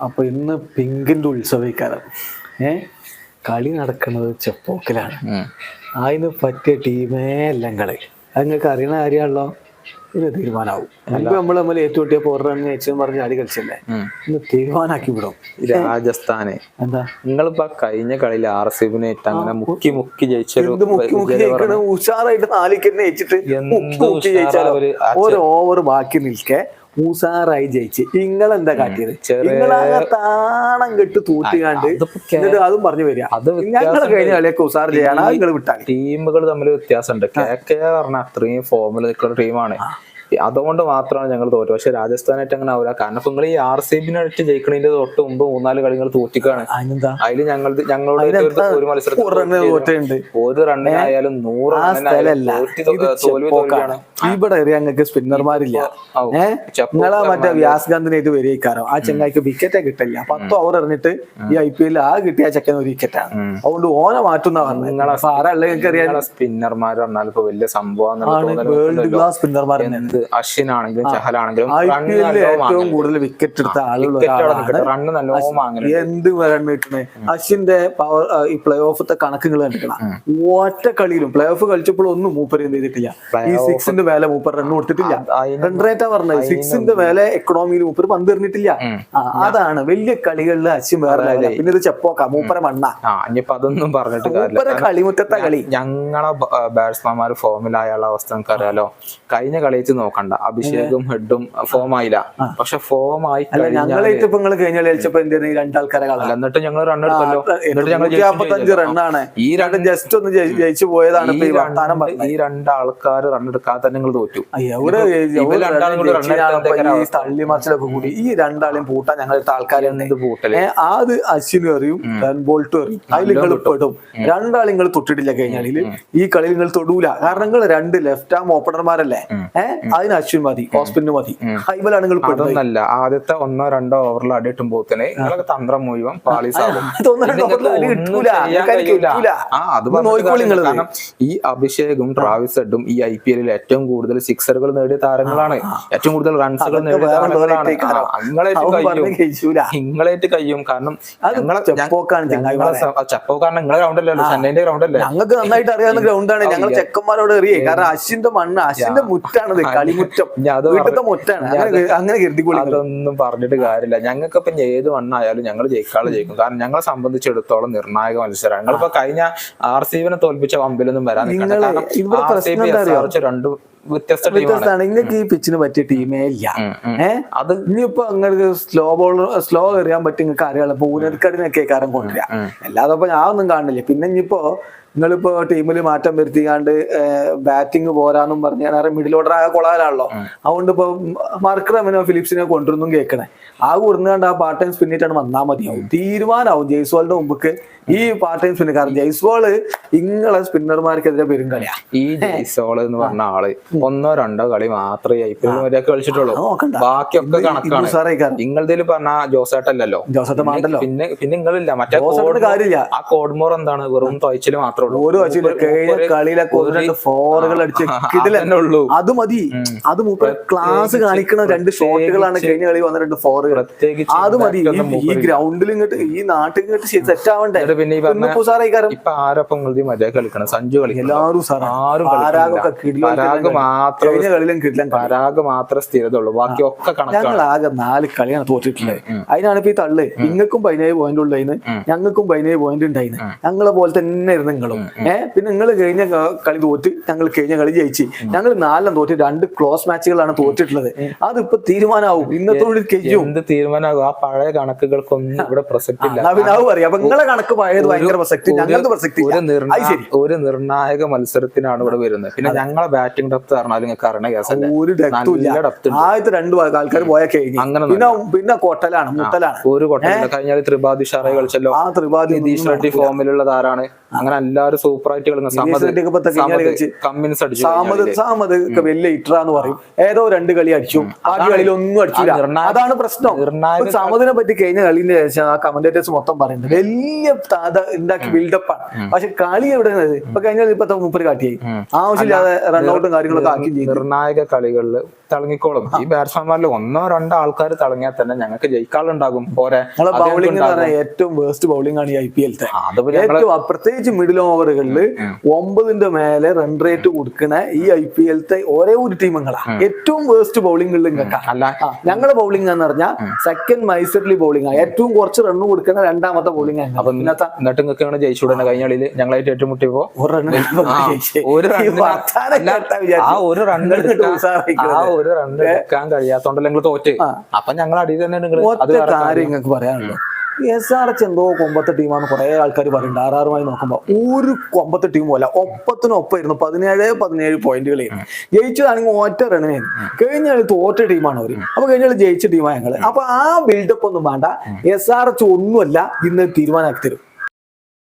അപ്പൊ ഇന്ന് പിങ്കിന്റെ ഉത്സവിക്കാരം ഏ? കളി നടക്കുന്നത് ചെപ്പോക്കിലാണ്. അതിന് പറ്റിയ ടീമേ എല്ലാം കളി അത് നിങ്ങൾക്ക് അറിയണ കാര്യമാണല്ലോ? ഇത് തീരുമാനമാവും മുൻപ് നമ്മൾ നമ്മൾ ഏറ്റുമുട്ടിയ പോർ റൺ വെച്ചെന്ന് പറഞ്ഞ് അടി കളിച്ചല്ലേ? ഇന്ന് തീരുമാനാക്കി വിടും. രാജസ്ഥാനെ. എന്താ? നിങ്ങളിപ്പോ കഴിഞ്ഞ കളിയിൽ ആർ എസ് ബിനെ അങ്ങനെ മുക്കി മുക്കി ജയിച്ചു ഉഷാറായിട്ട് നാലിക്കന്നെ ജയിച്ചിട്ട് ഒരു ഓവർ ബാക്കി നിൽക്കെ. ഉഷാറായി ജയിച്ച്. നിങ്ങളെന്താ കാട്ടിയത്? നിങ്ങളാകെ താണം കെട്ട് അതിപ്പോ എന്നിട്ട് അതും പറഞ്ഞു വരിക അത് ഞങ്ങളെ കഴിഞ്ഞ കളിയൊക്കെ ഉസാർ ചെയ്യണം. നിങ്ങൾ വിട്ടാൽ ടീമുകൾ തമ്മിൽ വ്യത്യാസമുണ്ട്. കെ കെ പറഞ്ഞ അത്രയും ഫോമിൽ നിൽക്കുന്ന ടീമാണ്. അതുകൊണ്ട് മാത്രമാണ് ഞങ്ങൾ തോറ്റു പക്ഷെ രാജസ്ഥാനായിട്ട് അങ്ങനെ ആവില്ല കാരണം ഇപ്പൊ നിങ്ങൾ ഈ ആർ സി ബിനായിട്ട് ജയിക്കണതിന്റെ തൊട്ട് മുമ്പ് മൂന്നാൽ കളികൾ തോറ്റിക്കാണ്. അതിൽ ഞങ്ങൾ ഞങ്ങളോട് ഒരു- മത്സരം മത്സരത്തിൽ ഒരു റണ്ണേ ആയാലും ഒരു റണ്ണിനായാലും നൂറ് റണ്ണിനായാലും ഇവിടെ ഞങ്ങൾക്ക് സ്പിന്നർമാരില്ല ഞങ്ങളാ മറ്റേ വ്യാസ് നിങ്ങളാ മറ്റേ പറഞ്ഞാൽ വ്യാസ്ഗാന്ധിനായിട്ട് ആ ചെങ്ങായിക്ക് വിക്കറ്റേ കിട്ടില്ല. പത്ത് ഓവർ എറിഞ്ഞിട്ട് ഈ ഐ പി എല്ലിൽ ആ കിട്ടിയ ചെക്കൻ ഒരു വിക്കറ്റാണ് അതുകൊണ്ട് ഓനെ മാറ്റുന്ന പറഞ്ഞത്. അറിയാം നിങ്ങളെ സ്പിന്നർമാർ പറഞ്ഞാൽ ഇപ്പൊ വലിയ സംഭവം വേൾഡ് ക്ലാസ് സ്പിന്നർമാർ ചഹലാണെങ്കിലും റണ്ണ് പി എല്ലിൽ നല്ലോണം ഏറ്റവും കൂടുതൽ വിക്കറ്റ് എടുത്ത ആളുകളാണ് റണ്ണ് നല്ലോണം എന്ത് അശ്വിന്റെ പവർ ഈ പ്ലേ ഓഫത്തെ കണക്കുകൾ കണ്ടിക്കണം ഒറ്റ കളിയിലും പ്ലേ ഓഫ് കളിച്ചപ്പോൾ ഒന്നും മൂപ്പർ എന്ത് ചെയ്തിട്ടില്ല. ഈ സിക്സിന്റെ മേലെ മൂപ്പർ റണ്ണ് കൊടുത്തിട്ടില്ല. റൺ റേറ്റാ പറഞ്ഞത്. സിക്സിന്റെ മേലെ എക്കണോമിയിൽ മൂപ്പർ പന്ത് എറിഞ്ഞിട്ടില്ല അതാണ്. വലിയ കളികളിൽ അശ്വിൻ വേറെ പിന്നെ ഇത് ചെപ്പോക്ക മൂപ്പര മണ്ണ. അതൊന്നും പറഞ്ഞിട്ട് കാര്യമില്ല. കളിമുറ്റത്തെ കളി. ഞങ്ങളെ ബാറ്റ്സ്മാൻമാർ ഫോമിലായുള്ള അവസ്ഥ നമുക്ക് അറിയാലോ കഴിഞ്ഞ കളിച്ച് നോക്കണ്ട. അഭിഷേകും ഹെഡും ഫോം ആയില്ല. പക്ഷെ ഫോം ആയി കഴിഞ്ഞാൽ ഞങ്ങളായിട്ട് ഇപ്പൊ നിങ്ങൾ കഴിഞ്ഞ കളി കളിച്ചപ്പോ എന്തിനാ രണ്ടാൾക്കാരെ കള എന്നിട്ട് ഞങ്ങൾ റൺ എടുത്തല്ലോ. എന്നിട്ട് ഞങ്ങൾ റണ്ണാണ് ഈ രണ്ട് ജസ്റ്റ് ഒന്ന് ജയി- ജയിച്ചു പോയതാണ് ഈ രണ്ടാൾക്കാർ റൺ എടുക്കാതെ തന്നെ നിങ്ങൾ തോറ്റു. തള്ളി മറിച്ചിലൊക്കെ കൂടി. ഈ രണ്ടാളെയും പൂട്ടാൻ ഞങ്ങളുടെ ആൾക്കാരെ അത് അശ്വിനും അറിയും റൺ ബോൾട്ടും അറിയും അതിൽ നിങ്ങൾ പെടും. രണ്ടാളും നിങ്ങൾ തൊട്ടിട്ടില്ല കഴിഞ്ഞാൽ ഈ കളിയിൽ നിങ്ങൾ തൊടൂല. കാരണം നിങ്ങൾ രണ്ട് ലെഫ്റ്റ് ആം ഓപ്പണർമാരല്ലേ ഏഹ് അതിന് അശ്വിൻ മതി ഹോസ്പിറ്റലിന് മതി. നിങ്ങൾ പെടുന്നത്. അതൊന്നല്ല ആദ്യത്തെ ഒന്നോ രണ്ടോ ഓവറിൽ അടിയിട്ടുമ്പോ തന്നെ നിങ്ങളൊക്കെ തന്ത്രം മുഴുവൻ പാളീസാകും അടി അടി ഈ അഭിഷേകും ട്രാവിസ് ഹെഡും ഈ ഐ പി എല്ലിൽ ഏറ്റവും കൂടുതൽ സിക്സറുകൾ നേടിയ താരങ്ങളാണ്. ഏറ്റവും കൂടുതൽ റൺസുകൾ നേടിയ താരങ്ങളാണ്. നിങ്ങളായിട്ട് കഴിയും. നിങ്ങളായിട്ട് കഴിയും. കാരണം ചപ്പോ കാരണം നിങ്ങളെ ഗ്രൗണ്ടല്ലേ ചെന്നൈന്റെ ഗ്രൗണ്ട് അല്ലേ? ഞങ്ങൾക്ക് നന്നായിട്ട് അറിയാവുന്ന ഗ്രൗണ്ടാണ് ഞങ്ങൾ ചെക്കന്മാരോട് എറിയേ. കാരണം അശ്വിന്റെ മണ്ണ് അശ്വിന്റെ മുറ്റാണത് അത് വീട്ടിലത്തെ മുറ്റാണ്. അങ്ങനെ കരുതിക്കൊള്ളി അതൊന്നും പറഞ്ഞിട്ട് കാര്യമില്ല. ഞങ്ങൾക്ക് ഇപ്പം ഏത് മണ്ണായാലും ഞങ്ങൾ ജയിക്കാളെ ജയിക്കും. കാരണം ഞങ്ങളെ സംബന്ധിച്ചിടത്തോളം നിർണായക മത്സരമാണ് ഞങ്ങളിപ്പോ കഴിഞ്ഞ ആർ സി ബിനെ തോൽപ്പിച്ച പമ്പിലൊന്നും വരാൻ കാരണം? SRH രണ്ട് വ്യത്യസ്ത ടീമാണ് നിങ്ങൾക്ക് ഈ പിച്ചിന് പറ്റിയ ടീമേ ഇല്ല. ഏഹ് അത് ഇനിയിപ്പോ അങ്ങനെ സ്ലോ ബോളർ സ്ലോ എറിയാൻ പറ്റും നിങ്ങൾക്ക് അറിയാലോ. ഇപ്പൊ ഊനൽക്കടിനൊക്കെ കാരം കൊണ്ടുവരിക അല്ലാതെ ഇപ്പൊ ഞാൻ ഒന്നും കാണില്ല പിന്നെ ഇനിയിപ്പോ നിങ്ങളിപ്പോ ടീമിൽ മാറ്റം വരുത്തിക്കാണ്ട് ബാറ്റിംഗ് പോരാന്നും പറഞ്ഞ മിഡിൽ ഓർഡർ ആയ കൊളാലാണല്ലോ അതുകൊണ്ട് ഇപ്പൊ മർക്കറമിനോ ഫിലിപ്സിനെ കൊണ്ടുവരുന്നു കേൾക്കണേ. ആ കൊടുന്നുകൊണ്ട് ആ പാർട്ട് ടൈം സ്പിന്നിട്ടാണ് വന്നാൽ മതിയാവും. തീരുമാനമാവും ജയ്സ്വാളിന്റെ മുമ്പ് ഈ പാർട്ട് ടൈം സ്പിന്നർ കാരണം ജയ്സ്വാൾ ഇങ്ങളെ സ്പിന്നർമാർക്കെതിരെ പെരും കളിയാ. ഈ ജയ്സോൾ എന്ന് പറഞ്ഞ ആൾ ഒന്നോ രണ്ടോ കളി മാത്രമേ ഐ പി എൽ വരെ കളിച്ചിട്ടുള്ളൂ. ബാക്കിയൊക്കെ കണക്കാണ്. നിങ്ങളുടെ നിങ്ങളതിൽ പറഞ്ഞ ജോസേട്ടല്ലല്ലോ. ജോസേട്ടൻ പിന്നെ പിന്നെ നിങ്ങളില്ല. മറ്റേ കാര്യമില്ല. ആ കോഡ്മോർ എന്താണ്? വെറും തോച്ചിൽ മാത്രമേ ഉള്ളൂ. ഓരോ ഫോറുകൾ അടിച്ച് അത് മതി. അത് ക്ലാസ് കാണിക്കുന്ന രണ്ട് ഷോട്ടുകളാണ് കഴിഞ്ഞ കളി വന്ന രണ്ട് ഫോറുകൾ. പ്രത്യേകിച്ച് അത് മതി. ഈ- ഗ്രൗണ്ടിൽ ഇങ്ങോട്ട് ഈ നാട്ടിൽ ഇങ്ങോട്ട് സെറ്റ് ആവണ്ടേ? പിന്നെ ഇപ്പൊ ആരൊപ്പം മര്യാദ കളിക്കണം? സഞ്ജു കളിക്കണം? എല്ലാവരും ആരും മാത്രം പരാഗ് മാത്രം സ്ഥിരത ഉള്ളൂ ബാക്കി ഒക്കെ കണക്കാണ്. ഞങ്ങൾ ആകെ നാല് കളിയാണ് തോറ്റിട്ടുള്ളത്. അതിനാണ് ഇപ്പൊ ഈ തള്ള്. നിങ്ങൾക്കും പതിനേഴ് പോയിന്റ് ഉള്ളതിന് ഞങ്ങൾക്കും പതിനേഴ് പോയിന്റ് ഉണ്ടായിന്. ഞങ്ങളെ പോലെ തന്നെ ആയിരുന്നു നിങ്ങളും. ഏഹ് പിന്നെ നിങ്ങൾ കഴിഞ്ഞ കളി തോറ്റ് ഞങ്ങൾ കഴിഞ്ഞ കളി ജയിച്ച്. ഞങ്ങൾ നാലെണ്ണം തോറ്റി രണ്ട് ക്ലോസ് മാച്ചുകളാണ് തോറ്റിട്ടുള്ളത്. അതിപ്പോ തീരുമാനമാവും. ഇന്നത്തോട് കഴിയും എന്ത് തീരുമാനമാകും? ആ പഴയ കണക്കുകൾക്കൊന്നും ഇവിടെ പ്രസക്തി ഇല്ല അറിയാം. അപ്പൊ നിങ്ങളെ കണക്ക് പഴയത് ഭയങ്കര പ്രസക്തി. ഞങ്ങൾക്ക് പ്രസക്തി ഒരു നിർണായക മത്സരത്തിനാണ് ഇവിടെ വരുന്നത്. പിന്നെ ഞങ്ങളെ ബാറ്റിംഗ് ഡെപ്ത് പറഞ്ഞാൽ നിങ്ങൾക്ക് അറിയണ കേസല്ല ഒരു ഡെപ്തും ആദ്യത്തെ രണ്ട് ആൾക്കാർ പോയ കഴിഞ്ഞു അങ്ങനെ പിന്നെ പിന്നെ കൊട്ടലാണ് മുട്ടലാണ്. ഒരു കൊട്ടയില്ല. കഴിഞ്ഞാൽ ത്രിപാദി ഷാറെ കളിച്ചല്ലോ. ആ ത്രിപാദി നിതീഷ് റെഡ്ഡി ഫോമിലുള്ള താരാണ് അങ്ങനെ എല്ലാരും സൂപ്പർ ആയിട്ട് കളിക്കുന്ന സമത് റെഡ്ഡിയൊക്കെ ഇപ്പൊ കഴിഞ്ഞ കളി കളിച്ച് കമ്മിൻസ് അടിച്ചു സാമത് സാമത് വലിയ ഇട്രാന്ന് പറയും. ഏതോ രണ്ട് കളി അടിച്ചു. ആ കളിയിൽ ഒന്നും അടിച്ചില്ല. അതാണ് പ്രശ്നം. സാമതിനെ പറ്റി കഴിഞ്ഞ കളിന്റെ ശേഷം ആ കമന്റേറ്റേഴ്സ് മൊത്തം പറയുന്നത് വലിയ ഉണ്ടാക്കി ബിൽഡപ്പ് ആണ്. പക്ഷെ കളി എവിടെ ഇപ്പൊ കഴിഞ്ഞ ഇപ്പത്തെ മുപ്പര് കാട്ടിയായി. ആവശ്യമില്ലാതെ റൺഔട്ടും കാര്യങ്ങളൊക്കെ ആക്കി നിർണായക കളികളിൽ തിളങ്ങിക്കോളും. ഈ ബാറ്റ്സ്മാൻമാരിൽ ഒന്നോ രണ്ടോ ആൾക്കാർ തിളങ്ങിയാൽ തന്നെ ഞങ്ങൾക്ക് ജയിക്കാളുണ്ടാകും. പോരെ ബൗളിംഗ് ഏറ്റവും വേസ്റ്റ് ബൗളിംഗ് ആണ് ഈ ഐ പി എൽ ഏറ്റവും പ്രത്യേകിച്ച് മിഡിൽ ഓവറുകളിൽ ഒമ്പതിന്റെ മേലെ റൺ റേറ്റ് കൊടുക്കുന്ന ഈ ഐ പി എൽത്തെ ഒരേ ഒരു ടീമുകളാ. ഏറ്റവും വേസ്റ്റ് ബൗളിംഗ് അല്ല. ഞങ്ങളുടെ ബൗളിംഗ് എന്ന് പറഞ്ഞാൽ സെക്കൻഡ് മൈസർലി ബൗളിംഗ് ആണ് ഏറ്റവും കുറച്ച് റൺ കൊടുക്കുന്ന രണ്ടാമത്തെ ബൗളിംഗ് ആണ് അപ്പൊ ഇന്നത്തെ എന്നിട്ട് നിങ്ങൾക്ക് കഴിഞ്ഞ കളിയിൽ ഞങ്ങളായിട്ട് ഏറ്റുമുട്ടിയപ്പോ? ഒരു റൺ ആ, ഒരു റൺ ആ ഒരു റൺ ആ ഒരു റൺ എടുക്കാൻ കഴിയാത്തോണ്ടല്ലോ നിങ്ങൾ തോറ്റ്? അപ്പൊ ഞങ്ങൾ അടിയിൽ തന്നെ നിങ്ങൾ കാര്യങ്ങൾക്ക് ഒറ്റ കാര്യം നിങ്ങൾക്ക് പറയാനുള്ളൂ. എസ് ആർ എച്ച് എന്തോ കൊമ്പത്തെ ടീമാന്ന് കുറെ ആൾക്കാർ പറയുന്നുണ്ട്. ആറാറുമായി നോക്കുമ്പോ ഒരു കൊമ്പത്തെ ടീം പോലെ ഒപ്പത്തിനൊപ്പമായിരുന്നു പതിനേഴ് പതിനേഴ് പോയിന്റുകൾ ജയിച്ചതാണെങ്കിൽ ഒറ്റ റണ്ണിനായിരുന്നു കഴിഞ്ഞ കളി തോറ്റ ടീമാണ് അവർ അപ്പൊ കഴിഞ്ഞ കളി ജയിച്ച ടീമാണ് ഞങ്ങൾ. അപ്പൊ ആ ബിൽഡപ്പ് ഒന്നും വേണ്ട. എസ് ആർ എച്ച് ഒന്നുമല്ല ഇന്ന് തീരുമാനമാക്കി തരും.